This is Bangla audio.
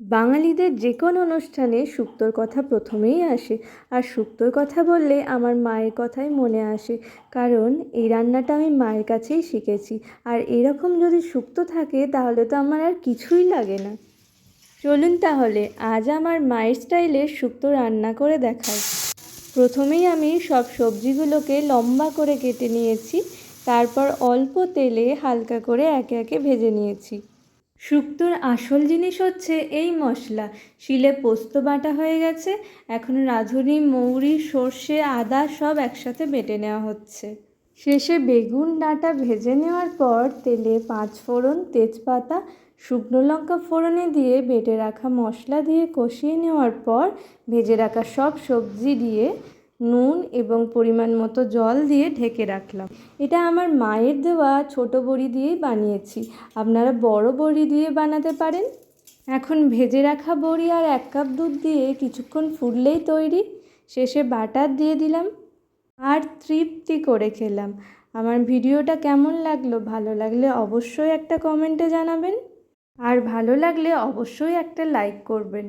বাঙালিদের যে কোনো অনুষ্ঠানে শুক্তোর কথা প্রথমেই আসে, আর শুক্তোর কথা বললে আমার মায়ের কথাই মনে আসে, কারণ এই রান্নাটা আমি মায়ের কাছেই শিখেছি, আর এরকম যদি শুক্তো থাকে তাহলে তো আমার আর কিছুই লাগে না। চলুন তাহলে, আজ আমার মায়ের স্টাইলে শুক্তো রান্না করে দেখাই। প্রথমেই আমি সব সবজিগুলোকে লম্বা করে কেটে নিয়েছি, তারপর অল্প তেলে হালকা করে একে একে ভেজে নিয়েছি। শুক্তোর আসল জিনিস হচ্ছে এই মশলা। শিলে পোস্ত বাটা হয়ে গেছে, এখন রাঁধুনি, মৌরি, সর্ষে, আদা সব একসাথে বেটে নেওয়া হচ্ছে। শেষে বেগুন ডাঁটা ভেজে নেওয়ার পর তেলে পাঁচ ফোড়ন তেজপাতা, শুকনো লঙ্কা ফোড়নে দিয়ে বেটে রাখা মশলা দিয়ে কষিয়ে নেওয়ার পর ভেজে রাখা সব সবজি দিয়ে নুন এবং পরিমাণ মতো জল দিয়ে ঢেকে রাখলাম। এটা আমার মায়ের দেওয়া ছোটো বড়ি দিয়েই বানিয়েছি। আপনারা বড় বড়ি দিয়ে বানাতে পারেন। এখন ভেজে রাখা বড়ি আর এক কাপ দুধ দিয়ে কিছুক্ষণ ফুটলেই তৈরি। শেষে বাটার দিয়ে দিলাম আর তৃপ্তি করে খেলাম। আমার ভিডিওটা কেমন লাগল? ভালো লাগলে অবশ্যই একটা কমেন্টে জানাবেন। আর ভালো লাগলে অবশ্যই একটা লাইক করবেন।